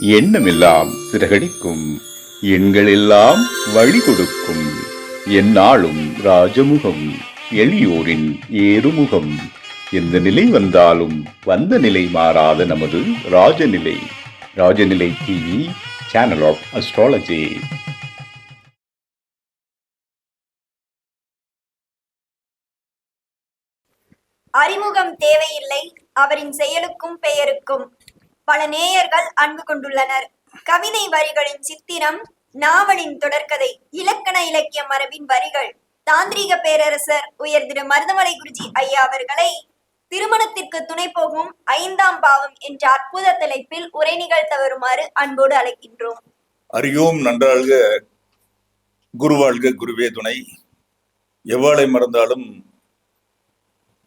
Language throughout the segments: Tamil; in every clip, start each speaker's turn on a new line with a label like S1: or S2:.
S1: எண்ணமெல்லாம் சிறகடிக்கும். எண்களெல்லாம் வழி கொடுக்கும் எந்நாளும் ராஜமுகம் எளியோரின் ஏறுமுகம். எந்த நிலை வந்தாலும் வந்த நிலை மாறாத நமது Rajanilai. Rajanilai TV channel of astrology
S2: அறிமுகம் தேவையில்லை அவரின் செயலுக்கும் பெயருக்கும். பல நேயர்கள் அன்பு கொண்டுள்ளனர். கவிதை வரிகளின் சித்திரம் நாவலின் தொடர்கதை இலக்கண இலக்கிய மரபின் வரிகள் தாந்திரிக பேரரசர் உயர் திரு. மருதமலை குருஜி ஐயா அவர்களை திருமணத்திற்கு துணை போகும் ஐந்தாம் பாவம் என்ற அற்புத தலைப்பில் உரை நிகழ்த்த வருமாறு அன்போடு அழைக்கின்றோம்.
S3: அறியோம் நன்றாழ்க குருவாழ்க குருவே துணை. எவ்வாளை மறந்தாலும்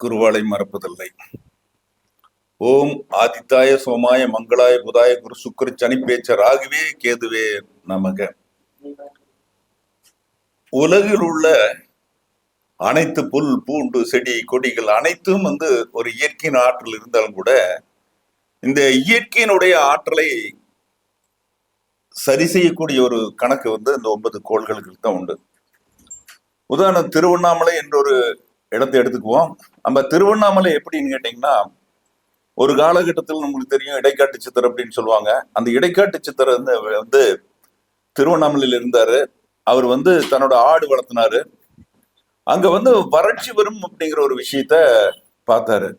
S3: குருவாளை மறப்பதில்லை. ஓம் ஆதித்தாய சோமாய மங்களாய புதாய குரு சுக்கர சனி பேச்ச ராகுவே கேதுவே நமக. உலகில் உள்ள அனைத்து புல் பூண்டு செடி கொடிகள் அனைத்தும் வந்து ஒரு இயற்கையின் ஆற்றல் இருந்தாலும் கூட இந்த இயற்கையினுடைய ஆற்றலை சரி செய்யக்கூடிய ஒரு கணக்கு வந்து இந்த ஒன்பது கோள்களுக்கு தான் உண்டு. உதாரணம் திருவண்ணாமலை என்ற ஒரு இடத்தை எடுத்துக்குவோம். நம்ம திருவண்ணாமலை எப்படின்னு கேட்டீங்கன்னா ஒரு காலகட்டத்தில் நம்மளுக்கு தெரியும் இடைக்காட்டு சித்தர் அப்படின்னு சொல்லுவாங்க. அந்த இடைக்காட்டு சித்தர் வந்து வந்து திருவண்ணாமலையில் இருந்தாரு. அவர் வந்து தன்னோட ஆடு வளர்த்தினாரு. அங்க வந்து வறட்சி வரும் அப்படிங்கிற ஒரு விஷயத்த பார்த்தாரு.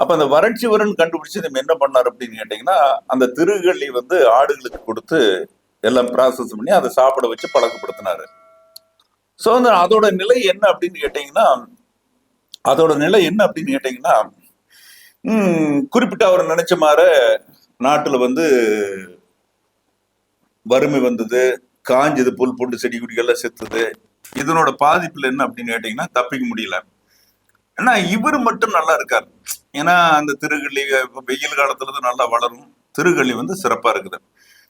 S3: அப்ப அந்த வறட்சி வரும்னு கண்டுபிடிச்சு நம்ம என்ன பண்ணாரு அப்படின்னு கேட்டீங்கன்னா அந்த திருகள்ளி வந்து ஆடுகளுக்கு கொடுத்து எல்லாம் ப்ராசஸ் பண்ணி அதை சாப்பிட வச்சு பழக்கப்படுத்தினாரு. ஸோ அந்த அதோட நிலை என்ன அப்படின்னு கேட்டீங்கன்னா அதோட நிலை என்ன அப்படின்னு கேட்டீங்கன்னா குறிப்பிட்ட அவர் நினைச்ச மாதிரி நாட்டுல வந்து வறுமை வந்தது காஞ்சது புல் பூண்டு செடி குடிகள்லாம் செத்துது. இதனோட பாதிப்புல என்ன அப்படின்னு கேட்டீங்கன்னா தப்பிக்க முடியல. ஏன்னா இவர் மட்டும் நல்லா இருக்கார். ஏன்னா அந்த திருகள்ளி இப்ப வெயில் காலத்துல தான் நல்லா வளரும். திருகள்ளி வந்து சிறப்பா இருக்குது.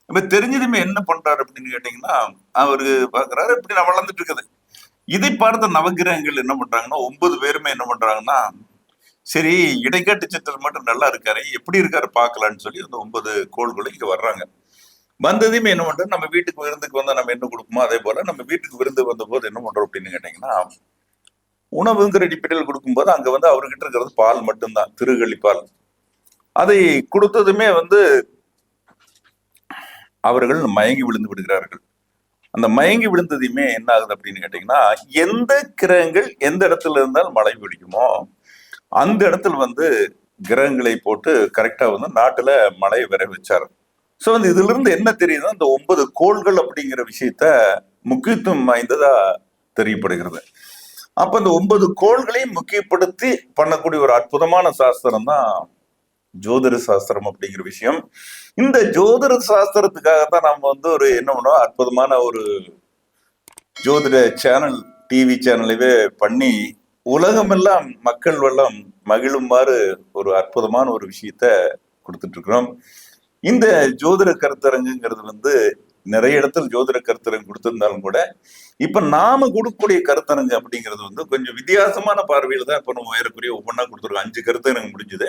S3: இப்ப தெரிஞ்சதுமே என்ன பண்றாரு அப்படின்னு கேட்டீங்கன்னா அவரு பாக்குறாரு இப்படி நான் வளர்ந்துட்டு இருக்குது. இதை பார்த்த நவகிரகங்கள் என்ன பண்றாங்கன்னா ஒன்பது பேருமே என்ன பண்றாங்கன்னா சரி இடைக்காட்டு சித்தர் மட்டும் நல்லா இருக்காரு எப்படி இருக்காரு பார்க்கலான்னு சொல்லி அந்த ஒன்பது கோள்களும் இங்க வர்றாங்க. வந்ததையுமே என்ன பண்றோம் நம்ம வீட்டுக்கு விருந்துக்கு வந்தா நம்ம என்ன கொடுப்போமோ அதே போல நம்ம வீட்டுக்கு விருந்து வந்த போது என்ன பண்றோம் அப்படின்னு கேட்டீங்கன்னா உணவுங்கிற அடிப்படையில் கொடுக்கும்போது அங்க வந்து அவர்கிட்ட இருக்கிறது பால் மட்டும்தான் திருகழி பால் அதை கொடுத்ததுமே வந்து அவர்கள் மயங்கி விழுந்து விடுகிறார்கள். அந்த மயங்கி விழுந்ததையுமே என்ன ஆகுது அப்படின்னு கேட்டீங்கன்னா எந்த கிரகங்கள் எந்த இடத்துல இருந்தால் மழை பிடிக்குமோ அந்த இடத்துல வந்து கிரகங்களை போட்டு கரெக்டா வந்து நாட்டுல மழையை விரைவிச்சார் ஸோ வந்து இதுல இருந்து என்ன தெரியுதுன்னா இந்த ஒன்பது கோள்கள் அப்படிங்கிற விஷயத்த முக்கியத்துவம் வாய்ந்ததா தெரியப்படுகிறது. அப்ப இந்த ஒன்பது கோள்களையும் முக்கியப்படுத்தி பண்ணக்கூடிய ஒரு அற்புதமான சாஸ்திரம் தான் ஜோதிட சாஸ்திரம் அப்படிங்கிற விஷயம். இந்த ஜோதிட சாஸ்திரத்துக்காக தான் நம்ம வந்து ஒரு என்ன பண்ணோம் அற்புதமான ஒரு ஜோதிட சேனல் டிவி சேனலவே பண்ணி உலகமெல்லாம் மக்கள் வெள்ளம் மகிழுமாறு ஒரு அற்புதமான ஒரு விஷயத்த கொடுத்துட்டு இருக்கிறோம் இந்த ஜோதிட கருத்தரங்குங்கிறது வந்து நிறைய இடத்துல ஜோதிட கருத்தரங்கு கொடுத்திருந்தாலும் கூட இப்ப நாம கொடுக்கக்கூடிய கருத்தரங்கு அப்படிங்கிறது வந்து கொஞ்சம் வித்தியாசமான பார்வையில தான் இப்ப நம்ம ஏறக்குறைய ஒவ்வொன்றா கொடுத்துருக்கோம். அஞ்சு கருத்தரங்கு முடிஞ்சது.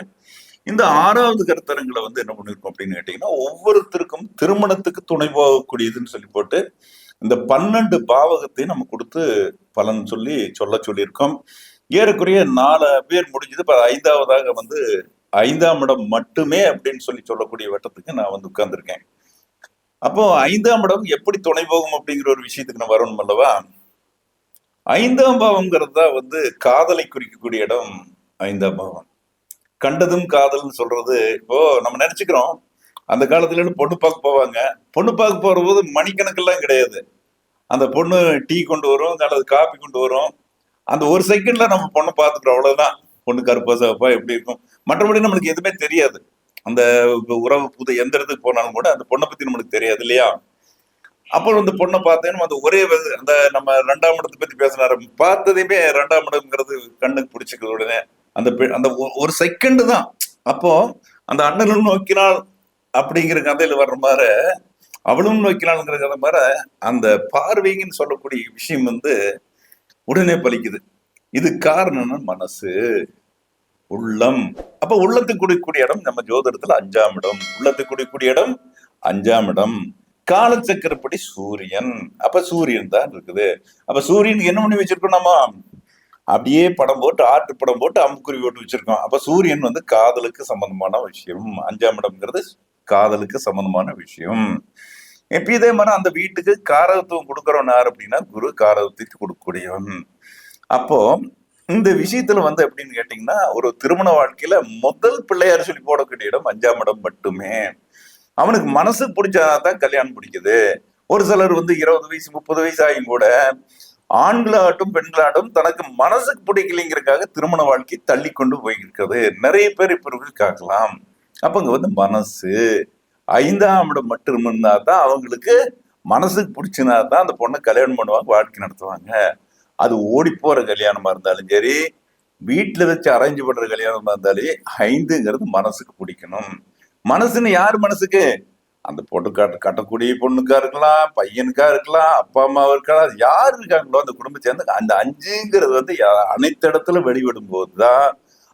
S3: இந்த ஆறாவது கருத்தரங்குல வந்து என்ன பண்ணிருக்கோம் அப்படின்னு கேட்டீங்கன்னா ஒவ்வொருத்தருக்கும் திருமணத்துக்கு துணை போகக்கூடியதுன்னு சொல்லி போட்டு இந்த பன்னெண்டு பாவகத்தையும் நம்ம கொடுத்து பலன் சொல்லி சொல்ல சொல்லியிருக்கோம். ஏறக்குறைய நாலு பேர் முடிஞ்சது. இப்போ ஐந்தாவதாக வந்து ஐந்தாம் இடம் மட்டுமே அப்படின்னு சொல்லி சொல்லக்கூடிய வட்டத்துக்கு நான் வந்து உட்கார்ந்துருக்கேன். அப்போ ஐந்தாம் இடம் எப்படி துணை போகும் அப்படிங்கிற ஒரு விஷயத்துக்கு நான் வரணும் அல்லவா? ஐந்தாம் பாவம்ங்கிறது தான் வந்து காதலை குறிக்கக்கூடிய இடம் ஐந்தாம் பாவம். கண்டதும் காதல்னு சொல்றது இப்போ நம்ம நினைச்சுக்கிறோம். அந்த காலத்துல பொண்ணு பார்க்க போவாங்க. பொண்ணு பார்க்க போற போது மணிக்கணக்கெல்லாம் கிடையாது. அந்த பொண்ணு டீ கொண்டு வரும் அல்லது காபி கொண்டு வரும். அந்த ஒரு செகண்ட்ல நம்ம பொண்ணை பார்த்துக்கிறோம். அவ்வளவுதான். பொண்ணு கருப்பா சிவப்பா எப்படி இருக்கும்? மற்றபடி நம்மளுக்கு எதுவுமே தெரியாது. அந்த உறவு புது எந்த இடத்துக்கு போனாலும் கூட அந்த பொண்ணை பத்தி நம்மளுக்கு தெரியாது இல்லையா? அப்புறம் அந்த பொண்ணை பார்த்தேன்னு அந்த ஒரே அந்த நம்ம ரெண்டாம் இடத்தை பத்தி பேசினாரு. பார்த்ததையுமே ரெண்டாம் இடம்ங்கிறது கண்ணுக்கு பிடிச்சிக்கிறது உடனே அந்த பெ- அந்த ஒ- ஒரு செகண்ட் தான். அப்போ அந்த அண்ணன் நோக்கினால் அப்படிங்கிற கதையில வர்ற மாதிரி அவளும் நோக்கினாளுங்கிற கதை மாதிரி அந்த பார்வைங்கன்னு சொல்லக்கூடிய விஷயம் வந்து உடனே பலிக்குது. இது காரணம்னா மனசு உள்ளம். அப்ப உள்ளத்துக்கு குடிக்கூடிய இடம் நம்ம ஜோதிடத்துல அஞ்சாம் இடம். உள்ளத்துக்கு குடிக்கூடிய இடம் அஞ்சாம் இடம். காலச்சக்கரப்படி சூரியன். அப்ப சூரியன் தான் இருக்குது. அப்ப சூரியனுக்கு என்ன பண்ணி வச்சிருக்கோம் நம்ம அப்படியே படம் போட்டு ஆட்டு படம் போட்டு அம்புக்குறி போட்டு வச்சிருக்கோம். அப்ப சூரியன் வந்து காதலுக்கு சம்பந்தமான விஷயம். அஞ்சாம் இடம்ங்கிறது காதலுக்கு சம்பந்தமான விஷயம். இப்ப இதே மாதிரி அந்த வீட்டுக்கு காரகத்துவம் கொடுக்கறவன் யார் அப்படின்னா குரு காரகத்துக்கு கொடுக்கக்கூடியவன். அப்போ இந்த விஷயத்துல வந்து எப்படின்னு கேட்டீங்கன்னா ஒரு திருமண வாழ்க்கையில முதல் பிள்ளையார் சொல்லி போடக்கூடிய இடம் அஞ்சாம் இடம் மட்டுமே. அவனுக்கு மனசுக்கு பிடிச்சாதான் கல்யாணம் பிடிக்குது ஒரு சிலர் வந்து இருபது வயசு முப்பது வயசு ஆகியும் கூட ஆண்களாகட்டும் பெண்களாகட்டும் தனக்கு மனசுக்கு பிடிக்கலைங்கிறதுக்காக திருமண வாழ்க்கை தள்ளி கொண்டு போயிருக்கிறது. நிறைய பேர் இப்ப காக்கலாம். அப்போ இங்கே வந்து மனசு ஐந்தாம் இடம் மட்டும் இருந்தால் தான் அவங்களுக்கு மனசுக்கு பிடிச்சினா தான் அந்த பொண்ணை கல்யாணம் பண்ணுவாங்க வாழ்க்கை நடத்துவாங்க. அது ஓடி போகிற கல்யாணமாக இருந்தாலும் சரி வீட்டில் வச்சு அரேஞ்ச் பண்ணுற கல்யாணமாக இருந்தாலே ஐந்துங்கிறது மனசுக்கு பிடிக்கணும். மனசுன்னு யார் மனசுக்கு? அந்த பொண்ணு கட்ட கட்டக்கூடிய பொண்ணுக்கா இருக்கலாம் பையனுக்கா இருக்கலாம் அப்பா அம்மாவா இருக்கலாம் யார் இருக்காங்களோ அந்த குடும்பத்தை சேர்ந்து அந்த அஞ்சுங்கிறது வந்து யா- அனைத்து இடத்துல வெளிவிடும் போதுதான்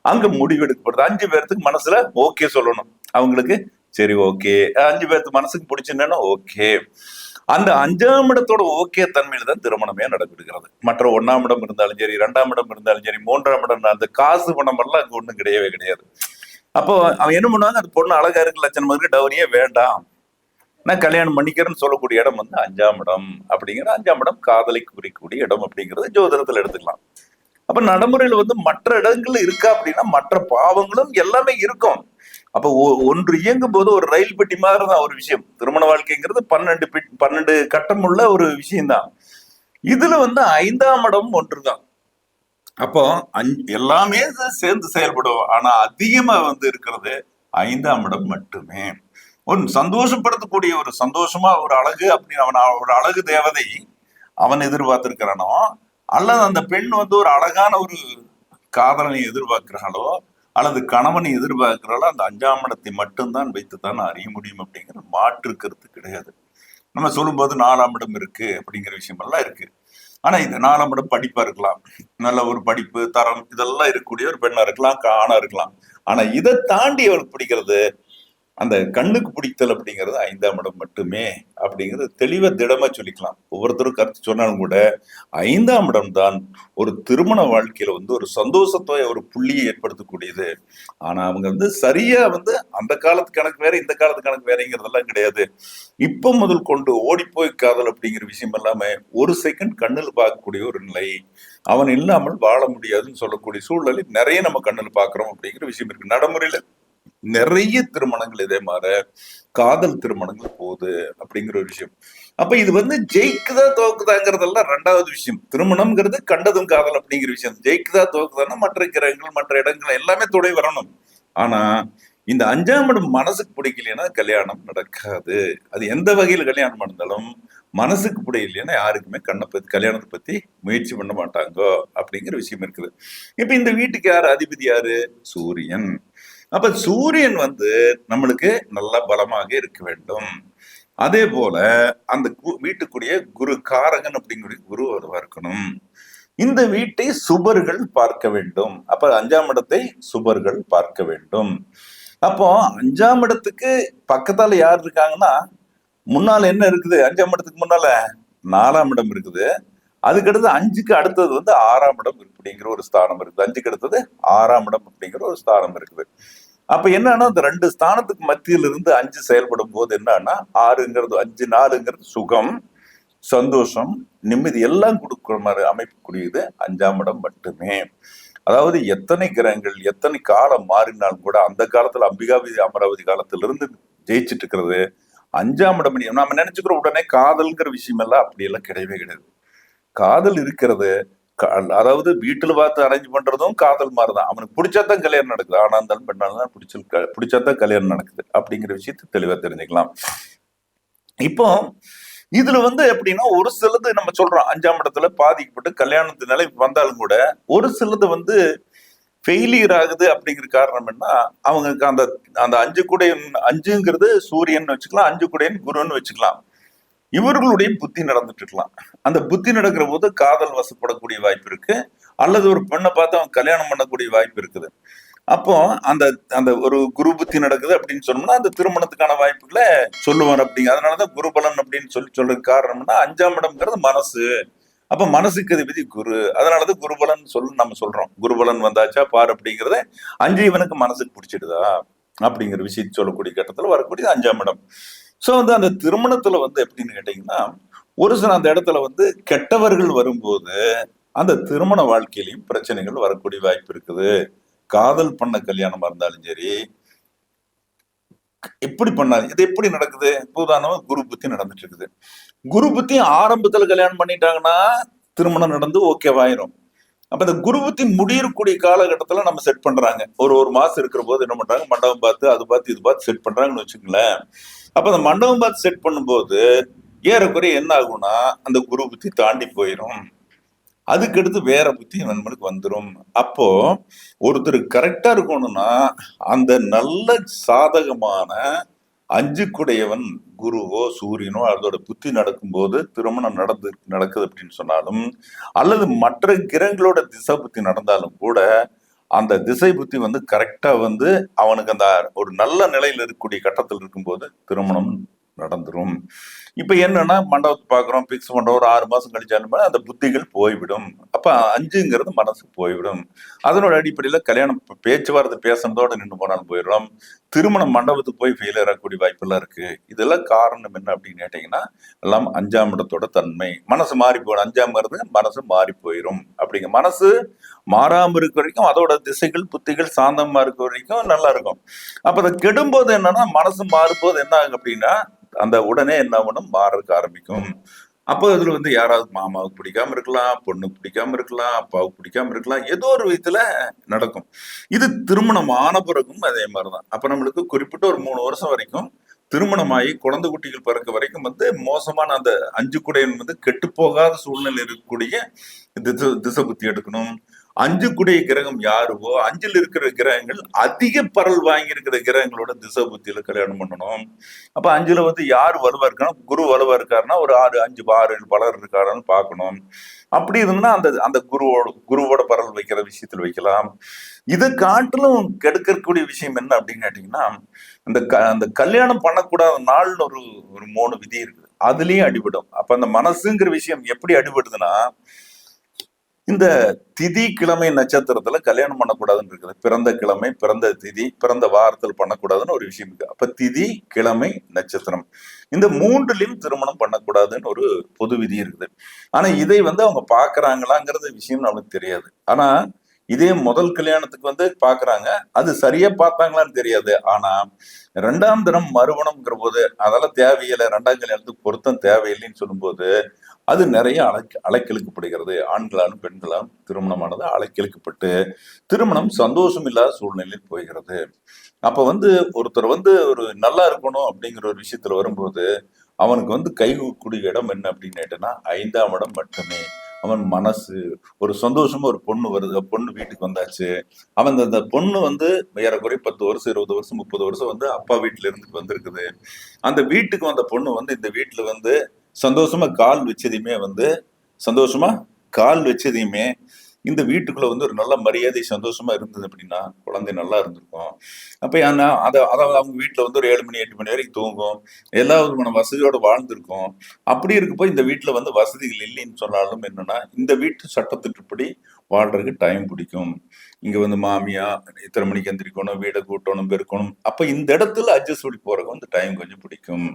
S3: அங்க முடிவெடுக்கப்படுது அஞ்சு பேர்த்துக்கு மனசுல ஓகே சொல்லணும். அவங்களுக்கு சரி ஓகே அஞ்சு பேர்த்து மனசுக்கு பிடிச்சிருந்தேன்னா ஓகே அந்த அஞ்சாம் இடத்தோட ஓகே தன்மையில தான் திருமணமே நடக்கிறது மற்ற ஒண்ணாம் இடம் இருந்தாலும் சரி இரண்டாம் இடம் இருந்தாலும் சரி மூன்றாம் இடம் அந்த காசு பணம் எல்லாம் அங்க ஒண்ணும் கிடையவே கிடையாது. அப்போ அவன் என்ன பண்ணுவாங்க அந்த பொண்ணு அழகா இருக்கு லட்சணம் இருக்கு டவுரியே வேண்டாம். நான் கல்யாணம் பண்ணிக்கிறேன்னு சொல்லக்கூடிய இடம் வந்து அஞ்சாம் இடம். அப்படிங்கிற அஞ்சாம் இடம் காதலை குறிக்கக்கூடிய இடம் அப்படிங்கிறது ஜோதிடத்துல எடுத்துக்கலாம். அப்ப நடைமுறையில வந்து மற்ற இடங்கள் இருக்கா அப்படின்னா மற்ற பாவங்களும் எல்லாமே இருக்கும். அப்ப ஒன்று இயங்கும் போது ஒரு ரயில் பெட்டி மாதிரி தான் ஒரு விஷயம். திருமண வாழ்க்கைங்கிறது பன்னெண்டு பன்னெண்டு கட்டம் உள்ள ஒரு விஷயம்தான். இதுல வந்து ஐந்தாம் இடம் ஒன்றுதான். அப்போ எல்லாமே சேர்ந்து செயல்படும். ஆனா அதிகமா வந்து இருக்கிறது ஐந்தாம் இடம் மட்டுமே. ஒன் சந்தோஷப்படுத்தக்கூடிய ஒரு சந்தோஷமா ஒரு அழகு அப்படின்னு அவன் ஒரு அழகு தேவதை அவன் எதிர்பார்த்திருக்கிறானோ அல்லது அந்த பெண் வந்து ஒரு அழகான ஒரு காதலனை எதிர்பார்க்கிறாளோ அல்லது கணவனை எதிர்பார்க்கிறாளோ அந்த அஞ்சாம் இடத்தை மட்டும்தான் வைத்துத்தான் அறிய முடியும் அப்படிங்கிற மாற்று கருத்து கிடையாது. நம்ம சொல்லும்போது நாலாம் இடம் இருக்கு அப்படிங்கிற விஷயம் எல்லாம் இருக்கு. ஆனா இந்த நாலாம் இடம் படிப்பா இருக்கலாம். நல்ல ஒரு படிப்பு தரம் இதெல்லாம் இருக்கக்கூடிய ஒரு பெண்ணா இருக்கலாம் காணா ஆணா இருக்கலாம். ஆனா இதை தாண்டி அவருக்கு பிடிக்கிறது அந்த கண்ணுக்கு பிடித்தல் அப்படிங்கிறது ஐந்தாம் இடம் மட்டுமே அப்படிங்கிறது தெளிவாக திடமா சொல்லிக்கலாம். ஒவ்வொருத்தரும் கருத்து சொன்னாலும் கூட ஐந்தாம் இடம் தான் ஒரு திருமண வாழ்க்கையில வந்து ஒரு சந்தோஷத்தை ஒரு புள்ளியை ஏற்படுத்தக்கூடியது. ஆனா அவங்க வந்து சரியா வந்து அந்த காலத்து கணக்கு வேற இந்த காலத்து கணக்கு வேறங்கிறதெல்லாம் கிடையாது. இப்ப முதல் கொண்டு ஓடிப்போய் காதல் அப்படிங்கிற விஷயம் எல்லாமே ஒரு செகண்ட் கண்ணில் பார்க்கக்கூடிய ஒரு நிலை. அவன் இல்லாமல் வாழ முடியாதுன்னு சொல்லக்கூடிய சூழ்நிலை நிறைய நம்ம கண்ணில் பார்க்குறோம் அப்படிங்கிற விஷயம் இருக்கு. நடைமுறையில் நிறைய திருமணங்கள் இதே மாதிரி காதல் திருமணங்கள் போகுது அப்படிங்கிற ஒரு விஷயம். அப்ப இது வந்து ஜெயிக்குதா தோக்குதாங்கிறதெல்லாம் ரெண்டாவது விஷயம். திருமணம்ங்கிறது கண்டதும் காதல் அப்படிங்கிற விஷயம். ஜெயிக்குதா தோக்குதான்னா மற்ற கிரகங்கள் மற்ற இடங்கள் எல்லாமே துணை வரணும். ஆனா இந்த அஞ்சாம் இடம் மனசுக்கு பிடிக்கலைன்னா கல்யாணம் நடக்காது. அது எந்த வகையில் கல்யாணம் நடந்தாலும் மனசுக்கு பிடிக்கலைன்னா யாருக்குமே கண்ணை பத்தி கல்யாணத்தை பத்தி முயற்சி பண்ண மாட்டாங்கோ அப்படிங்கிற விஷயம் இருக்குது. இப்ப இந்த வீட்டுக்கு யார்? அதிபதி யாரு? சூரியன். அப்ப சூரியன் வந்து நம்மளுக்கு நல்ல பலமாக இருக்க வேண்டும். அதே போல அந்த கு- வீட்டுக்குரிய குரு காரகன் அப்படிங்கிற குரு ஒருவா இருக்கணும். இந்த வீட்டை சுபர்கள் பார்க்க வேண்டும். அப்ப அஞ்சாம் இடத்தை சுபர்கள் பார்க்க வேண்டும். அப்போ அஞ்சாம் இடத்துக்கு பக்கத்தால யார் இருக்காங்கன்னா முன்னால என்ன இருக்குது? அஞ்சாம் இடத்துக்கு முன்னால நாலாம் இடம் இருக்குது. அதுக்கடுத்து அஞ்சுக்கு அடுத்தது வந்து ஆறாம் இடம் அப்படிங்கிற ஒரு ஸ்தானம் இருக்குது. அஞ்சுக்கு அடுத்தது ஆறாம் இடம் அப்படிங்கிற ஒரு ஸ்தானம் இருக்குது. அப்ப என்னன்னா அந்த ரெண்டு ஸ்தானத்துக்கு மத்தியில இருந்து அஞ்சு செயல்படும் போது என்னன்னா ஆறுங்கிறது அஞ்சு நாலுங்கிறது சுகம் சந்தோஷம் நிம்மதி எல்லாம் கொடுக்குற மாதிரி அமைப்புக்கூடியது அஞ்சாம் இடம் மட்டுமே. அதாவது எத்தனை கிரகங்கள் எத்தனை காலம் மாறினாலும் கூட அந்த காலத்துல அம்பிகாபதி அமராவதி காலத்திலிருந்து ஜெயிச்சிட்டு இருக்கிறது. அஞ்சாம் இடம் நம்ம நினைச்சுக்கிற உடனே காதல்ங்கிற விஷயம் எல்லாம் அப்படி எல்லாம் கிடையவே கிடையாது. காதல் இருக்கிறது அதாவது வீட்டில் பார்த்து அரேஞ்ச் பண்றதும் காதல் மாதிரி தான் அவனுக்கு பிடிச்சாதான் கல்யாணம் நடக்குது. ஆனா இருந்தாலும் பெண்ணாலும் பிடிச்ச பிடிச்சாதான் கல்யாணம் நடக்குது. அப்படிங்கிற விஷயத்தை தெளிவாக தெரிஞ்சுக்கலாம். இப்போ இதுல வந்து எப்படின்னா ஒரு சிலது நம்ம சொல்றோம். அஞ்சாம் இடத்துல பாதிக்கப்பட்டு கல்யாணத்து நிலை வந்தாலும் கூட ஒரு சிலது வந்து ஃபெயிலியர் ஆகுது அப்படிங்கிற காரணம் என்ன? அவங்களுக்கு அந்த அந்த அஞ்சு குடையன் அஞ்சுங்கிறது சூரியன் வச்சுக்கலாம் அஞ்சு குடையன் குருன்னு வச்சுக்கலாம். இவர்களுடைய புத்தி நடந்துட்டு இருக்கலாம். அந்த புத்தி நடக்கிற போது காதல் வசப்படக்கூடிய வாய்ப்பு இருக்கு. அல்லது ஒரு பெண்ணை பார்த்து அவன் கல்யாணம் பண்ணக்கூடிய வாய்ப்பு இருக்குது. அப்போ அந்த அந்த ஒரு குரு புத்தி நடக்குது அப்படின்னு சொன்னோம்னா அந்த திருமணத்துக்கான வாய்ப்புகளை சொல்லுவார் அப்படிங்க அதனாலதான் குருபலன் அப்படின்னு சொல்லி சொல்றதுக்கு காரணம்னா அஞ்சாம் இடம்ங்கிறது மனசு. அப்ப மனசுக்கு அதிபதி குரு. அதனாலதான் குருபலன் சொல்லி நம்ம சொல்றோம். குருபலன் வந்தாச்சா பார் அப்படிங்கிறத அஞ்சு இவனுக்கு மனசுக்கு பிடிச்சிடுதா? அப்படிங்கிற விஷயத்தை சொல்லக்கூடிய கட்டத்துல வரக்கூடிய அஞ்சாம் இடம். சோ வந்து அந்த திருமணத்துல வந்து எப்படின்னு கேட்டீங்கன்னா ஒரு சில அந்த இடத்துல வந்து கெட்டவர்கள் வரும்போது அந்த திருமண வாழ்க்கையிலையும் பிரச்சனைகள் வரக்கூடிய வாய்ப்பு இருக்குது. காதல் பண்ண கல்யாணமா இருந்தாலும் சரி எப்படி பண்ணாலும் இது எப்படி நடக்குது? பூதானம் குரு புத்தி நடந்துட்டு இருக்குது. குரு புத்தி ஆரம்பத்துல கல்யாணம் பண்ணிட்டாங்கன்னா திருமணம் நடந்து ஓகேவாயிரும் அப்ப இந்த குரு புத்தி முடியக்கூடிய காலகட்டத்துல நம்ம செட் பண்றாங்க. ஒரு ஒரு மாசம் இருக்கிற போது என்ன பண்றாங்க? மண்டபம் பார்த்து அது பார்த்து இது பார்த்து செட் பண்றாங்கன்னு வச்சுங்களேன் அப்ப அந்த மண்டபம் பார்த்து செட் பண்ணும்போது ஏறக்குறைய என்ன ஆகும்னா அந்த குரு புத்தி தாண்டி போயிடும் அதுக்கடுத்து வேற புத்தி நண்பனுக்கு வந்துடும் அப்போ ஒருத்தர் கரெக்டா இருக்கணும்னா அந்த நல்ல சாதகமான அஞ்சு குடையவன் குருவோ சூரியனோ அதோட புத்தி நடக்கும்போது திருமணம் நடந்து நடக்குது அப்படின்னு சொன்னாலும் அல்லது மற்ற கிரகங்களோட திசை புத்தி நடந்தாலும் கூட அந்த திசை புத்தி வந்து கரெக்டா வந்து அவனுக்கு அந்த ஒரு நல்ல நிலையில் இருக்கக்கூடிய கட்டத்தில் இருக்கும்போது திருமணம் நடந்துரும். இப்ப என்னன்னா மண்டபத்தை பாக்குறோம் பிக்ஸ் மண்டபம் ஒரு ஆறு மாசம் கழிச்சாலும் அந்த புத்திகள் போய்விடும். அப்ப அஞ்சுங்கிறது மனசு போய்விடும். அதனோட அடிப்படையில கல்யாணம் பேச்சுவார்த்தை பேசுனதோட நின்று போனாலும் போயிடும் திருமணம் மண்டபத்துக்கு போய் ஃபெயில் ஆகக்கூடிய வாய்ப்பெல்லாம் இருக்கு. இதெல்லாம் காரணம் என்ன அப்படின்னு கேட்டீங்கன்னா எல்லாம் அஞ்சாம் இடத்தோட தன்மை. மனசு மாறி போயிடும் அஞ்சாம்ங்கிறது மனசு மாறி போயிடும் அப்படிங்க மனசு மாறாமல் இருக்க வரைக்கும் அதோட திசைகள் புத்திகள் சாந்தமா இருக்க வரைக்கும் நல்லா இருக்கும். அப்ப அதை கெடும்போது என்னன்னா மனசு மாறும்போது என்ன ஆகும் அப்படின்னா அந்த உடனே என்ன ஆகணும் மாறதுக்கு ஆரம்பிக்கும். அப்போ இதுல வந்து யாராவது மாமாவுக்கு பிடிக்காம இருக்கலாம் பொண்ணுக்கு பிடிக்காம இருக்கலாம் அப்பாவுக்கு பிடிக்காம இருக்கலாம் ஏதோ ஒரு விதத்துல நடக்கும். இது திருமணம் ஆன பிறகும் அதே மாதிரிதான். அப்ப நம்மளுக்கு குறிப்பிட்ட ஒரு மூணு வருஷம் வரைக்கும் திருமணமாகி குழந்தை குட்டிகள் பிறக்க வரைக்கும் வந்து மோசமான அந்த அஞ்சு குடையன் வந்து கெட்டு போகாத சூழ்நிலை இருக்கக்கூடிய திசை திசை புத்தி எடுக்கணும். அஞ்சு குடைய கிரகம் யாருவோ அஞ்சில் இருக்கிற கிரகங்கள் அதிக பரல் வாங்கி இருக்கிற கிரகங்களோட திசை புத்தியில கல்யாணம் பண்ணணும். அப்ப அஞ்சுல வந்து யார் வலுவா இருக்கானா குரு வலுவா இருக்காருன்னா ஒரு ஆறு அஞ்சு ஆறு பலர் இருக்காரான்னு பார்க்கணும். அப்படி இருந்ததுன்னா அந்த அந்த குருவோட குருவோட பரல் வைக்கிற விஷயத்துல வைக்கலாம். இதை காட்டிலும் கெடுக்கக்கூடிய விஷயம் என்ன அப்படின்னு கேட்டீங்கன்னா இந்த க- அந்த கல்யாணம் பண்ணக்கூடாத நாள்னு ஒரு ஒரு மூணு விதி இருக்குது. அதுலயும் அடிபடும். அப்ப அந்த மனசுங்கிற விஷயம் எப்படி அடிபடுதுன்னா இந்த திதி கிழமை நட்சத்திரத்துல கல்யாணம் பண்ணக்கூடாதுன்னு இருக்குது. பிறந்த கிழமை பிறந்த திதி பிறந்த வாரத்தில் பண்ணக்கூடாதுன்னு ஒரு விஷயம் இருக்கு. அப்ப திதி கிழமை நட்சத்திரம். இந்த மூன்றுலையும் திருமணம் பண்ணக்கூடாதுன்னு ஒரு பொது விதி இருக்குது. ஆனா இதை வந்து அவங்க பாக்குறாங்களாங்கிறது விஷயம் நம்மளுக்கு தெரியாது. ஆனா இதே முதல் கல்யாணத்துக்கு வந்து பாக்குறாங்க அது சரியா பார்த்தாங்களான்னு தெரியாது. ஆனா ரெண்டாம் தினம் மறுமணம்ங்கிற போது அதெல்லாம் தேவையில்லை. ரெண்டாம் கல்யாணத்துக்கு பொருத்தம் தேவையில்லைன்னு சொல்லும்போது அது நிறைய அழைக்க அலைக்கெழுக்கப்படுகிறது ஆண்களாலும் பெண்களாலும் திருமணமானது அலைக்கெழுக்கப்பட்டு திருமணம் சந்தோஷம் இல்லாத சூழ்நிலையில் போகிறது. அப்போ வந்து ஒருத்தர் வந்து ஒரு நல்லா இருக்கணும் அப்படிங்கிற ஒரு விஷயத்துல வரும்போது அவனுக்கு வந்து கைகூடிய இடம் என்ன அப்படின்னு கேட்டேன்னா ஐந்தாம் இடம் மட்டுமே. அவன் மனசு ஒரு சந்தோஷமா ஒரு பொண்ணு வருது பொண்ணு வீட்டுக்கு வந்தாச்சு. அவன் அந்த- அந்த பொண்ணு வந்து ஏறக்குறைய பத்து வருஷம் இருபது வருஷம் முப்பது வருஷம் வந்து அப்பா வீட்டுல இருந்து வந்திருக்குது. அந்த வீட்டுக்கு வந்த பொண்ணு வந்து இந்த வீட்டுல வந்து சந்தோஷமா கால் வச்சதையுமே வந்து சந்தோஷமா கால் வச்சதையுமே இந்த வீட்டுக்குள்ள வந்து ஒரு நல்ல மரியாதை சந்தோஷமா இருந்தது அப்படின்னா குழந்தை நல்லா இருந்திருக்கும். அப்ப ஏன்னா அதை அதாவது அவங்க வீட்டுல வந்து ஒரு ஏழு மணி எட்டு மணி வரைக்கும் தூங்கும். எல்லா விதமான வசதியோட வாழ்ந்திருக்கும். அப்படி இருக்கப்போ இந்த வீட்டுல வந்து வசதிகள் இல்லைன்னு சொன்னாலும் என்னன்னா இந்த வீட்டு சட்டத்திட்டுப்படி வாழ்றதுக்கு டைம் பிடிக்கும். இங்க வந்து மாமியா இத்தனை மணிக்கு எந்திரிக்கணும் வீடை கூட்டணும் பெருக்கணும். அப்ப இந்த இடத்துல அட்ஜஸ்ட் பண்ணி போறதுக்கு வந்து டைம் கொஞ்சம் பிடிக்கும்.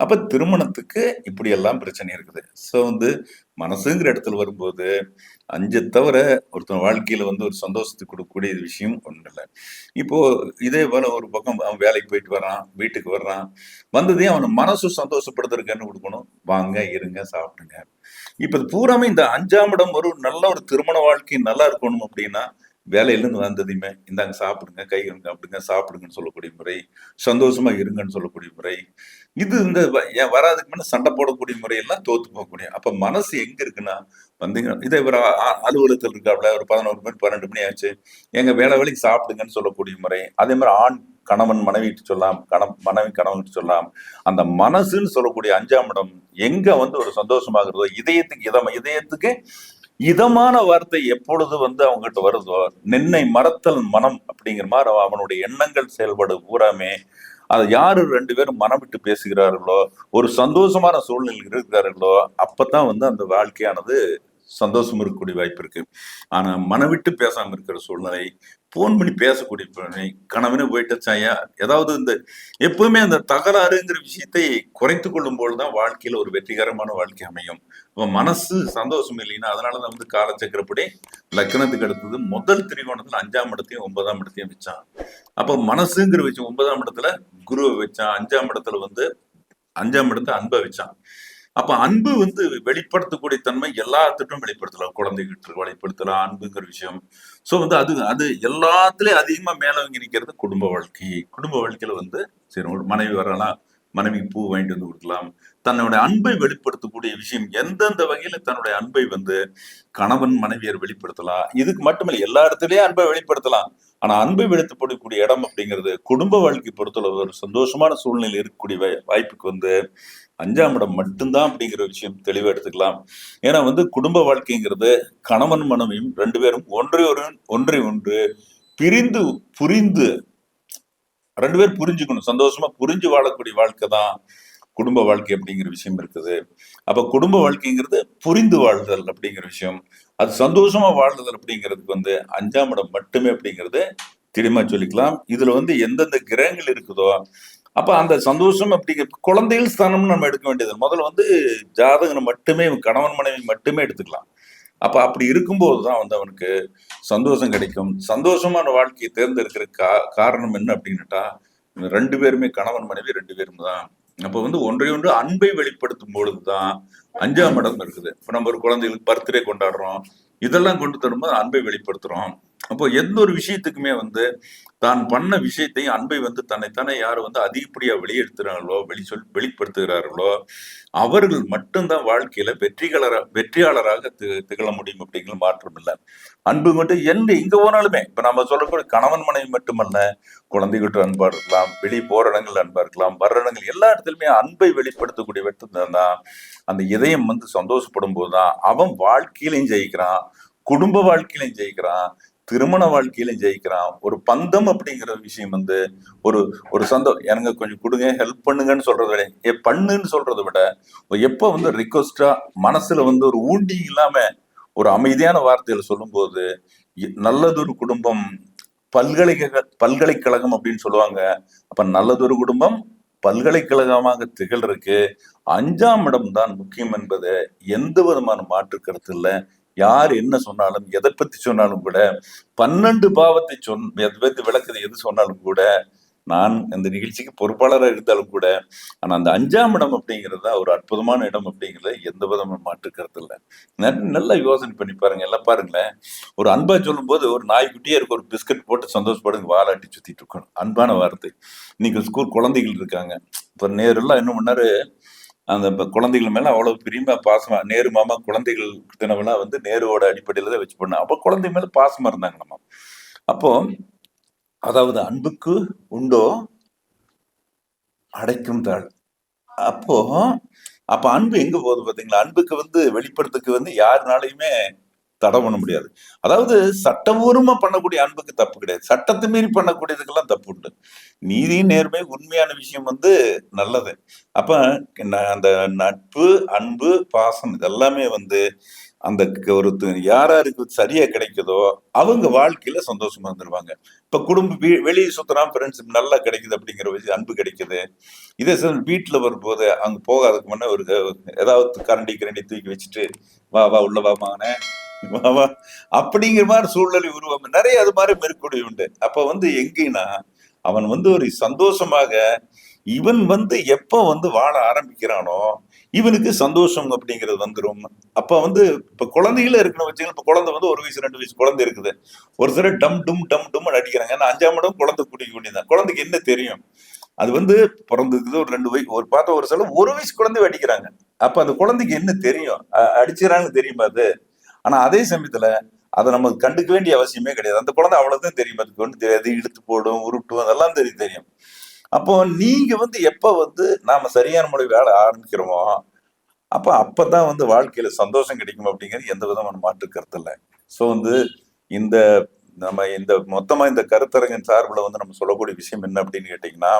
S3: அப்ப திருமணத்துக்கு இப்படி எல்லாம் பிரச்சனை இருக்குது. ஸோ வந்து மனசுங்கிற இடத்துல வரும்போது அஞ்சை தவிர ஒருத்தன் வாழ்க்கையில வந்து ஒரு சந்தோஷத்தை கொடுக்கக்கூடிய விஷயம் ஒன்றும் இல்லை. இப்போ இதே போல ஒரு பக்கம் அவன் வேலைக்கு போயிட்டு வரான் வீட்டுக்கு வர்றான். வந்ததே அவனை மனசு சந்தோஷப்படுத்துறதுக்குன்னு கொடுக்கணும். வாங்க இருங்க சாப்பிடுங்க. இப்போ இது பூராமே இந்த அஞ்சாம் இடம் ஒரு நல்ல ஒரு திருமண வாழ்க்கை நல்லா இருக்கணும் அப்படின்னா வேலையிலேருந்து வந்ததையுமே இந்தாங்க சாப்பிடுங்க கை சாப்பிடுங்க சாப்பிடுங்கன்னு சொல்லக்கூடிய முறை சந்தோஷமா இருங்கன்னு சொல்லக்கூடிய முறை இது இந்த வ- ஏன் வராதுக்கு முன்ன சண்டை போடக்கூடிய முறையெல்லாம் தோத்து போகக்கூடிய. அப்ப மனசு எங்க இருக்குன்னா வந்தீங்க இதே ஒரு அலுவலகத்தில் இருக்காப்ல ஒரு பதினோரு மணி பன்னெண்டு மணி ஆச்சு எங்க வேலை வேலைக்கு சாப்பிடுங்கன்னு சொல்லக்கூடிய முறை அதே மாதிரி ஆண் கணவன் மனைவிட்டு சொல்லலாம் கண மனைவி கணவன் சொல்லலாம் அந்த மனசுன்னு சொல்லக்கூடிய அஞ்சாம் இடம் எங்க வந்து ஒரு சந்தோஷமாகிறதோ இதயத்துக்கு இதம் இதயத்துக்கு இதமான வார்த்தை எப்பொழுது வந்து அவங்ககிட்ட வருதோ நின்னை மறத்தல் மனம் அப்படிங்கிற மாதிரி அவனுடைய எண்ணங்கள் செயல்படு பூராமே. அதை யாரு ரெண்டு பேரும் மனம் விட்டு பேசுகிறார்களோ ஒரு சந்தோஷமான சூழ்நிலையில் இருக்கிறார்களோ அப்பதான் வந்து அந்த வாழ்க்கையானது சந்தோஷம் இருக்கக்கூடிய வாய்ப்பு இருக்கு. ஆனா மனவிட்டு விட்டு பேசாம இருக்கிற சூழ்நிலை போன் பண்ணி பேசக்கூடிய சூழ்நிலை கணவனே போயிட்டு சாயா ஏதாவது இந்த எப்பவுமே அந்த தகராறுங்கிற விஷயத்தை குறைத்து கொள்ளும் போதுதான் வாழ்க்கையில ஒரு வெற்றிகரமான வாழ்க்கை அமையும். இப்போ மனசு சந்தோஷம் இல்லைன்னா அதனாலதான் வந்து காலச்சக்கரப்படி லக்னத்துக்கு அடுத்தது முதல் திரிகோணத்துல அஞ்சாம் இடத்தையும் ஒன்பதாம் இடத்தையும் வச்சான். அப்போ மனசுங்கிற விஷயம் ஒன்பதாம் இடத்துல குருவை வச்சான் அஞ்சாம் இடத்துல வந்து அஞ்சாம் இடத்துல அன்பை வச்சான். அப்ப அன்பு வந்து வெளிப்படுத்தக்கூடிய தன்மை எல்லாத்துட்டும் வெளிப்படுத்தலாம். குழந்தைகிட்ட வெளிப்படுத்தலாம் அன்புங்கிற விஷயம். சோ வந்து அது அது எல்லாத்துலயும் அதிகமா மேலவங்கி நிற்கிறது குடும்ப வாழ்க்கை. குடும்ப வாழ்க்கையில வந்து சரி ஒரு மனைவி வரலாம் மனைவி பூ வாங்கிட்டு வந்து கொடுக்கலாம். தன்னுடைய அன்பை வெளிப்படுத்தக்கூடிய விஷயம் எந்தெந்த வகையில தன்னுடைய அன்பை வந்து கணவன் மனைவியர் வெளிப்படுத்தலாம். இதுக்கு மட்டுமில்லை எல்லா இடத்துலயும் அன்பை வெளிப்படுத்தலாம். ஆனா அன்பை வெளிப்படுத்தக்கூடிய இடம் அப்படிங்கிறது குடும்ப வாழ்க்கை பொறுத்தளவு ஒரு சந்தோஷமான சூழ்நிலை இருக்கக்கூடிய வாய்ப்புக்கு வந்து அஞ்சாம் இடம் மட்டும்தான் அப்படிங்கிற விஷயம் தெளிவாக எடுத்துக்கலாம். ஏன்னா வந்து குடும்ப வாழ்க்கைங்கிறது கணவன் மனைவியும் ரெண்டு பேரும் ஒன்றை ஒரு ஒன்றை ஒன்று பிரிந்து புரிந்து ரெண்டு பேரும் புரிஞ்சுக்கணும். சந்தோஷமா புரிஞ்சு வாழக்கூடிய வாழ்க்கை தான் குடும்ப வாழ்க்கை அப்படிங்கிற விஷயம் இருக்குது. அப்ப குடும்ப வாழ்க்கைங்கிறது புரிந்து வாழ்தல் அப்படிங்கிற விஷயம். அது சந்தோஷமா வாழ்தல் அப்படிங்கிறதுக்கு வந்து அஞ்சாம் இடம் மட்டுமே அப்படிங்கிறது தெளிவா சொல்லிக்கலாம். இதுல வந்து எந்தெந்த கிரகங்கள் இருக்குதோ அப்ப அந்த சந்தோஷம் அப்படி குழந்தைகள் ஸ்தானம்னு நம்ம எடுக்க வேண்டியது. முதல்ல வந்து ஜாதகனை மட்டுமே கணவன் மனைவி மட்டுமே எடுத்துக்கலாம். அப்ப அப்படி இருக்கும்போது தான் வந்து அவனுக்கு சந்தோஷம் கிடைக்கும். சந்தோஷமான வாழ்க்கையை தேர்ந்தெடுக்கிற கா காரணம் என்ன அப்படின்னுட்டா ரெண்டு பேருமே கணவன் மனைவி ரெண்டு பேரும் தான். அப்போ வந்து ஒன்றை ஒன்று அன்பை வெளிப்படுத்தும் பொழுது தான் அஞ்சாம் இடம் இருக்குது. இப்போ நம்ம ஒரு குழந்தைகளுக்கு பர்த்டே கொண்டாடுறோம். இதெல்லாம் கொண்டு தரும்போது அன்பை வெளிப்படுத்துறோம். அப்போ எந்த ஒரு விஷயத்துக்குமே வந்து தான் பண்ண விஷயத்தையும் அன்பை வந்து தன்னைத்தானே யார் வந்து அதிகப்படியா வெளியெடுத்துறாங்களோ வெளி சொல் வெளிப்படுத்துகிறார்களோ அவர்கள் மட்டும்தான் வாழ்க்கையில வெற்றிகளர வெற்றியாளராக தி- திகழ முடியும் அப்படிங்கிற மாற்றம் இல்லை. அன்பு மட்டும் எந்த எங்க போனாலுமே இப்ப நம்ம சொல்லக்கூடிய கணவன் மனைவி மட்டுமல்ல குழந்தைகிட்ட அன்பா இருக்கலாம் வெளியே போற இடங்கள் அன்பா இருக்கலாம் வர்ற இடங்கள் எல்லா இடத்துலயுமே அன்பை வெளிப்படுத்தக்கூடிய வெட்டம் தான். அந்த இதயம் வந்து சந்தோஷப்படும் போதுதான் அவன் வாழ்க்கையிலையும் ஜெயிக்கிறான் குடும்ப வாழ்க்கையிலையும் ஜெயிக்கிறான் திருமண வாழ்க்கையிலும் ஜெயிக்கிறான். ஒரு பந்தம் அப்படிங்கிற விஷயம் வந்து ஒரு ஒரு சந்தோ எனக்கு கொஞ்சம் கொடுங்க ஹெல்ப் பண்ணுங்கன்னு சொல்றதை விட ஏ பண்ணுன்னு சொல்றதை விட எப்போ வந்து ரிக்வஸ்டா மனசுல வந்து ஒரு ஊண்டி இல்லாம ஒரு அமைதியான வார்த்தைகளை சொல்லும்போது நல்லதொரு குடும்பம் பல்கலைக்கழக பல்கலைக்கழகம் அப்படின்னு சொல்லுவாங்க. அப்ப நல்லதொரு குடும்பம் பல்கலைக்கழகமாக திகழ்றதுக்கு அஞ்சாம் இடம் தான் முக்கியம் என்பது எந்த விதமான மாற்று கருத்து இல்லை. யார் என்ன சொன்னாலும் எதை பத்தி சொன்னாலும் கூட பன்னெண்டு பாவத்தை சொன் எதை பத்தி விளக்குது எது சொன்னாலும் கூட நான் இந்த நிகழ்ச்சிக்கு பொறுப்பாளராக இருந்தாலும் கூட ஆனால் அந்த அஞ்சாம் இடம் அப்படிங்கிறது தான் ஒரு அற்புதமான இடம் அப்படிங்கிறது எந்த விதமான மாற்று கருத்து இல்லை நல்லா யோசனை பண்ணி பாருங்க எல்லாம் பாருங்களேன். ஒரு அன்பா சொல்லும்போது ஒரு நாய்க்குட்டியே இருக்க ஒரு பிஸ்கட் போட்டு சந்தோஷப்படுங்க வாலாட்டி சுற்றிட்டு இருக்கணும். அன்பான வார்த்தை. இன்னைக்கு ஸ்கூல் குழந்தைகள் இருக்காங்க. இப்போ நேரெல்லாம் என்ன பண்ணாரு அந்த குழந்தைகள் மேல அவ்வளவு பிரியமா பாசமா நேரு மாமா குழந்தைகள் தினமெல்லாம் வந்து நேருவோட அடிப்படையில தான் வச்சு பண்ண. அப்போ குழந்தை மேல பாசமா இருந்தாங்க நம்ம. அப்போ அதாவது அன்புக்கு உண்டோ அடைக்கும் தாழ் அப்போ அப்ப அன்பு எங்க போகுது பாத்தீங்களா? அன்புக்கு வந்து வெளிப்படுத்துக்கு வந்து யாருனாலையுமே தடை பண்ண முடியாது. அதாவது சட்டபூர்வமா பண்ணக்கூடிய அன்புக்கு தப்பு கிடையாது. சட்டத்தை மீறி பண்ணக்கூடியதுக்கெல்லாம் தப்பு உண்டு. நீதி நேர்மை உண்மையான விஷயம் வந்து நல்லது. அப்ப ந- அந்த நட்பு அன்பு பாசம் இதெல்லாமே வந்து அந்த க- ஒரு யார் யாருக்கு சரியா கிடைக்குதோ அவங்க வாழ்க்கையில சந்தோஷமா இருந்துருவாங்க. இப்ப குடும்ப வீ- வெளியே சுத்தனா ஃப்ரெண்ட்ஷிப் நல்லா கிடைக்குது அப்படிங்கிற விஷயம் அன்பு கிடைக்குது. இதே சார் வீட்டுல வரும்போது அங்க போகாததுக்கு முன்னே ஒரு ஏதாவது கரண்டி கரண்டி தூக்கி வச்சுட்டு வா வா உள்ள வா மகனே அப்படிங்கிற மாதிரி சூழ்நிலை உருவாங்க நிறைய அது மாதிரி மேற்கொடி உண்டு. அப்ப வந்து எங்கன்னா அவன் வந்து ஒரு சந்தோஷமாக இவன் வந்து எப்ப வந்து வாழ ஆரம்பிக்கிறானோ இவனுக்கு சந்தோஷம் அப்படிங்கிறது வந்துரும். அப்ப வந்து இப்ப குழந்தைகள இருக்கணும் வச்சுக்கலாம் இப்ப குழந்தை வந்து ஒரு வயசு ரெண்டு வயசு குழந்தை இருக்குது. ஒரு சில டம் டும் டம் டும் அடிக்கிறாங்க. ஏன்னா அஞ்சாம் இடம் குழந்தை குடிக்க வேண்டியதான் குழந்தைக்கு என்ன தெரியும்? அது வந்து பிறந்ததுக்கு ஒரு ரெண்டு வயசு ஒரு பார்த்தா ஒரு சில ஒரு வயசு குழந்தை அடிக்கிறாங்க. அப்ப அந்த குழந்தைக்கு என்ன தெரியும்? அ- அடிச்சுறாங்கன்னு தெரியுமா அது? ஆனா அதே சமயத்துல அதை நம்ம கண்டுக்க வேண்டிய அவசியமே கிடையாது. அந்த குழந்தை அவ்வளவுதான் தெரியும். அதுக்கு ஒன்று தெரியாது. இழுத்து போடும் உருட்டும் அதெல்லாம் தெரியும் தெரியும். அப்போ நீங்க வந்து எப்ப வந்து நாம சரியான முறை வேலை ஆரம்பிக்கிறோமோ அப்ப அப்பதான் வந்து வாழ்க்கையில சந்தோஷம் கிடைக்கும் அப்படிங்கிறது எந்த விதமான மாற்று கருத்து இல்லை. ஸோ வந்து இந்த நம்ம இந்த மொத்தமா இந்த கருத்தரங்கின் சார்பில் வந்து நம்ம சொல்லக்கூடிய விஷயம் என்ன அப்படின்னு கேட்டீங்கன்னா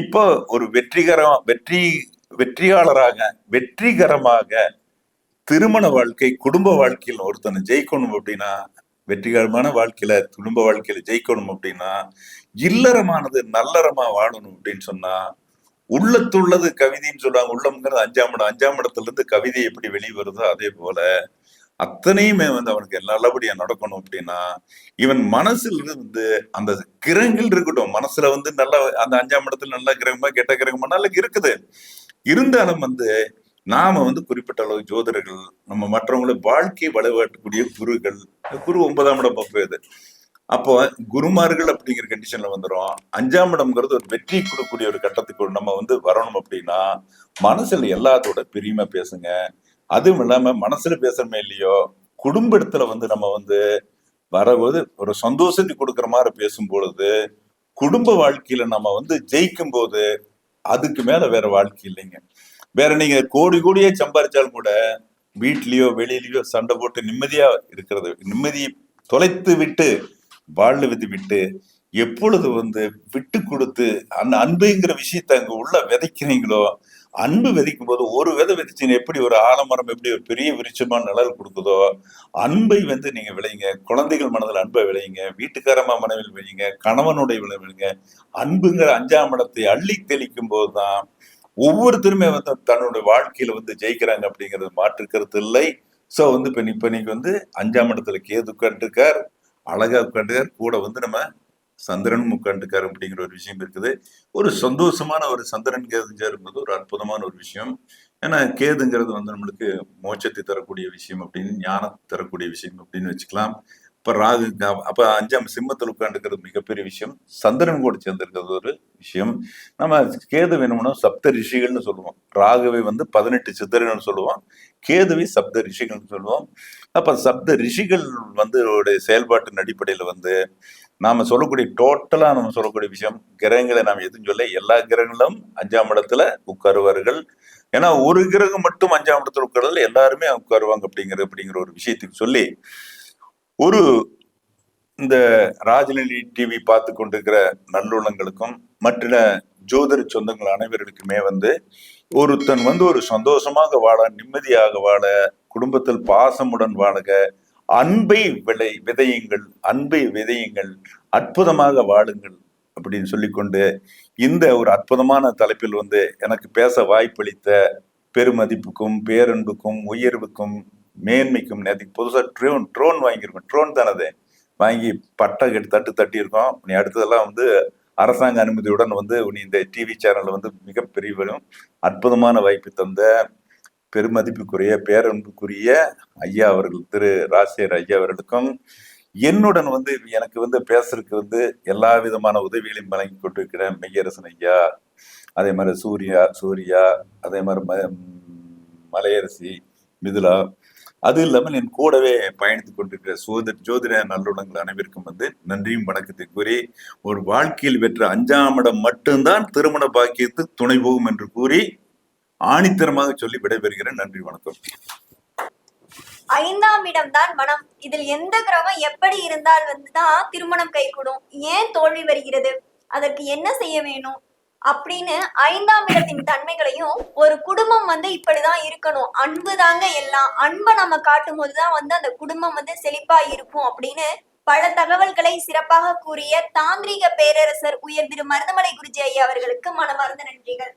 S3: இப்போ ஒரு வெற்றிகரம் வெற்றி வெற்றியாளராக வெற்றிகரமாக திருமண வாழ்க்கை குடும்ப வாழ்க்கையில் ஒருத்தனை ஜெயிக்கணும் அப்படின்னா வெற்றிகரமான வாழ்க்கையில குடும்ப வாழ்க்கையில ஜெயிக்கணும் அப்படின்னா இல்லறமானது நல்லறமா வாழணும் அப்படின்னு சொன்னா உள்ளத்துள்ளது கவிதைன்னு சொல்லுவாங்க. உள்ளம்ங்கிறது அஞ்சாம் இடம் அஞ்சாம் இடத்துல இருந்து கவிதை எப்படி வெளிவருதோ அதே போல அத்தனையுமே வந்து அவனுக்கு நல்லபடியா நடக்கணும் அப்படின்னா இவன் மனசுல இருந்து அந்த கிரகங்கள் இருக்கட்டும் மனசுல வந்து நல்ல அந்த அஞ்சாம் இடத்துல நல்ல கிரகமா கெட்ட கிரகமா நல்ல இருக்குது. இருந்தாலும் வந்து நாம வந்து குறிப்பிட்ட அளவு ஜோதிடர்கள் நம்ம மற்றவங்களை வாழ்க்கை வழிபாட்டக்கூடிய குருகள் குரு ஒன்பதாம் இடம் பார்ப்பது அப்போ குருமார்கள் அப்படிங்கிற கண்டிஷன்ல வந்துடும் அஞ்சாம் இடம்ங்கிறது ஒரு வெற்றி கொடுக்கக்கூடிய ஒரு கட்டத்துக்கு நம்ம வந்து வரணும் அப்படின்னா மனசுல எல்லாத்தோட பெரியமா பேசுங்க. அதுவும் இல்லாம மனசுல பேசுறமே இல்லையோ குடும்ப இடத்துல வந்து நம்ம வந்து வரபோது ஒரு சந்தோஷத்தை கொடுக்குற மாதிரி பேசும் பொழுது குடும்ப வாழ்க்கையில நம்ம வந்து ஜெயிக்கும் போது அதுக்கு மேல வேற வாழ்க்கை இல்லைங்க. வேற நீங்க கோடி கோடியே சம்பாரிச்சாலும் கூட வீட்லயோ வெளியிலயோ சண்டை போட்டு நிம்மதியா இருக்கிறது நிம்மதியை தொலைத்து விட்டு வாழ்வது விட்டு எப்பொழுது வந்து விட்டு கொடுத்து அந்த அன்புங்கிற விஷயத்த அங்க உள்ள விதைக்கிறீங்களோ அன்பு விதைக்கும் போது ஒரு விதை விதைச்சின்னு எப்படி ஒரு ஆலமரம் எப்படி ஒரு பெரிய விருட்சமா நிழல் கொடுக்குதோ அன்பை வந்து நீங்க விளையுங்க. குழந்தைகள் மனதில் அன்பை விளையுங்க. வீட்டுக்காரமா மனதில் விளையுங்க. கணவனுடைய விளைவுங்க அன்புங்கிற அஞ்சாம் இடத்தை அள்ளி தெளிக்கும் போதுதான் ஒவ்வொருத்தருமே வந்து தன்னுடைய வாழ்க்கையில வந்து ஜெயிக்கிறாங்க அப்படிங்கிறது மாற்று கருத்து இல்லை. சோ வந்து இப்ப இப்போ நீங்க வந்து அஞ்சாம் இடத்துல கேது உட்காந்துருக்கார் அழகா உட்காந்துருக்கார் கூட வந்து நம்ம சந்திரனும் உட்காந்துருக்காரு அப்படிங்கிற ஒரு விஷயம் இருக்குது. ஒரு சந்தோஷமான ஒரு சந்திரன் கேதுங்கிறது ஒரு அற்புதமான ஒரு விஷயம். ஏன்னா கேதுங்கிறது வந்து நம்மளுக்கு மோட்சத்தை தரக்கூடிய விஷயம் அப்படின்னு ஞானத்தை தரக்கூடிய விஷயம் அப்படின்னு வச்சுக்கலாம். இப்ப ராகு அப்போ அப்ப அஞ்சாம் சிம்மத்தில் உட்காந்துக்கிறது மிகப்பெரிய விஷயம். சந்திரன் கூட சேர்ந்திருக்கிறது ஒரு விஷயம். நம்ம கேது வேணும்னா சப்த ரிஷிகள்னு சொல்லுவோம். ராகுவை வந்து பதினெட்டு சித்தர்கள்னு சொல்லுவோம். கேதுவை சப்த ரிஷிகள்னு சொல்லுவோம். அப்ப சப்த ரிஷிகள் வந்து உடைய செயல்பாட்டின் அடிப்படையில வந்து நாம சொல்லக்கூடிய டோட்டலா நம்ம சொல்லக்கூடிய விஷயம். கிரகங்களை நாம் எதுவும் சொல்ல எல்லா கிரகங்களும் அஞ்சாம் இடத்துல உட்காருவார்கள். ஏன்னா ஒரு கிரகம் மட்டும் அஞ்சாம் இடத்துல உட்கார்றதுல எல்லாருமே உட்காருவாங்க அப்படிங்கிற அப்படிங்கிற ஒரு விஷயத்துக்கு சொல்லி ஒரு இந்த ராஜநிலை டிவி பார்த்து கொண்டிருக்கிற நல்லுள்ளங்களுக்கும் மற்ற ஜோதிட சொந்தங்கள் அனைவருக்குமே வந்து ஒருத்தன் வந்து ஒரு சந்தோஷமாக வாழ நிம்மதியாக வாழ குடும்பத்தில் பாசமுடன் வாழக அன்பை விளை விதையுங்கள் அன்பை விதையுங்கள் அற்புதமாக வாழுங்கள் அப்படின்னு சொல்லிக்கொண்டு இந்த ஒரு அற்புதமான தலைப்பில் வந்து எனக்கு பேச வாய்ப்பளித்த பெருமதிப்புக்கும் பேரன்புக்கும் உயர்வுக்கும் மேன்மைக்கும் நேற்றுக்கு புதுசாக ட்ரோன் ட்ரோன் வாங்கியிருக்கோம். ட்ரோன் தானது? வாங்கி பட்டை கட்டி தட்டு தட்டியிருக்கோம். நீ அடுத்ததெல்லாம் வந்து அரசாங்க அனுமதியுடன் வந்து நீ இந்த டிவி சேனலில் வந்து மிகப்பெரிய வரும் அற்புதமான வாய்ப்பு தந்த பெருமதிப்புக்குரிய பேரன்புக்குரிய ஐயா அவர்கள் திரு ராசேர் ஐயா அவர்களுக்கும் என்னுடன் வந்து எனக்கு வந்து பேசுறதுக்கு வந்து எல்லா விதமான உதவிகளையும் வழங்கி கொண்டிருக்கிற மெய்யரசன் ஐயா அதே மாதிரி சூர்யா சூர்யா அதே மாதிரி ம- மலையரசி மிதுலா அது இல்லாமல் என் கூடவே பயணித்து கொண்டிருக்கிற சோதர் ஜோதிட நல்லுடங்கள் அனைவருக்கும் வந்து நன்றியும் வணக்கத்தை கூறி ஒரு வாழ்க்கையில் பெற்ற அஞ்சாம் இடம் மட்டும்தான் திருமண பாக்கியத்து துணை போகும் என்று கூறி ஆணித்தரமாக சொல்லி விடைபெறுகிறேன். நன்றி வணக்கம்.
S2: ஐந்தாம் இடம்தான் மனம். இதில் எந்த கிரகம் எப்படி இருந்தால் வந்துதான் திருமணம் கைகூடும். ஏன் தோல்வி வருகிறது? அதற்கு என்ன செய்ய வேணும்? அப்படின்னு ஐந்தாம் இடத்தின் தன்மைகளையும் ஒரு குடும்பம் வந்து இப்படிதான் இருக்கணும். அன்பு தாங்க எல்லாம். அன்பை நம்ம காட்டும் போதுதான் வந்து அந்த குடும்பம் வந்து செழிப்பா இருக்கும் அப்படின்னு பல தகவல்களை சிறப்பாக கூறிய தாந்திரீக பேரரசர் உயர் திரு மருதமலை குருஜி ஐயா அவர்களுக்கு மனமார்ந்த நன்றிகள்.